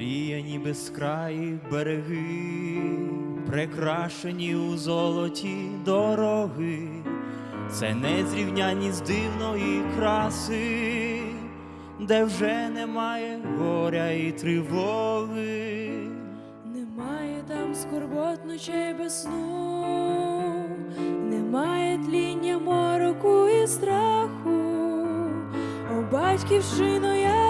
Омріяні безкраї береги, прикрашені у золоті дороги, це не зрівняні з дивної краси, де вже немає горя і тривоги. Немає там скорбот ночей сну, немає тління мороку і страху. О, батьківщино, я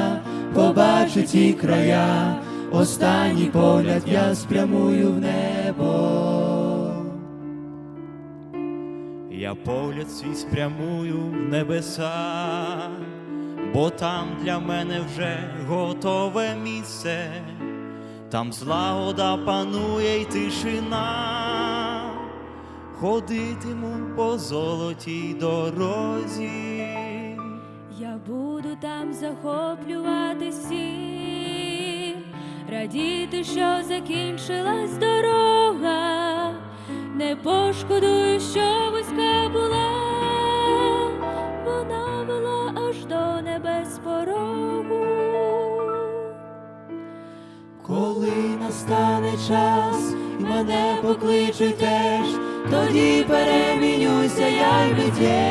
побачу ті края, останній погляд я спрямую в небо. Я погляд свій спрямую в небеса, бо там для мене вже готове місце, там злагода панує й тишина, ходитиму по золотій дорозі. Буду там захоплювати всіх, радіти, що закінчилась дорога, не пошкодую, що вузька була, вона вела аж до небес порогу. Коли настане час, і мене покличуть теж, тоді перемінюся я й миттєво,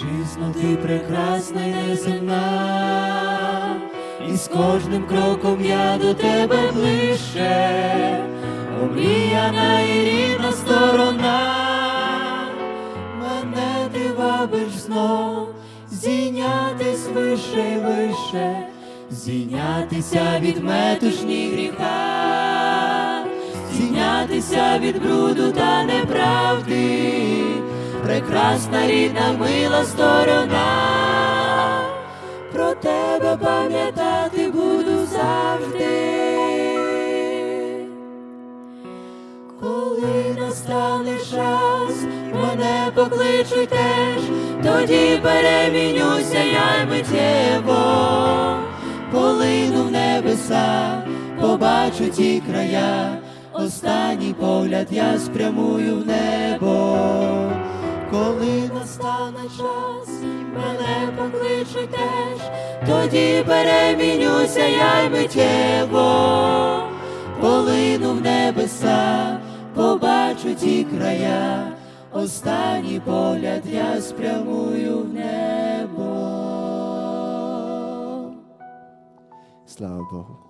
Вітчизно ти прекрасна й неземна, і з кожним кроком я до тебе ближче, омріяна і рідна сторона, мене ти вабиш знов, зійнятись вище й вище, зійнятися від метушні гріха, зійнятися від бруду та неправди, прекрасна рідна мила сторона, про тебе пам'ятати буду завжди. Коли настане час, мене покличуть теж, тоді перемінюся я й миттєво, полину в небеса, побачу ті края, останній погляд я спрямую в небо. Теж, тоді перемінюся я й миттєво полину в небеса, побачу ті края, останній погляд я спрямую в небо. Слава Богу.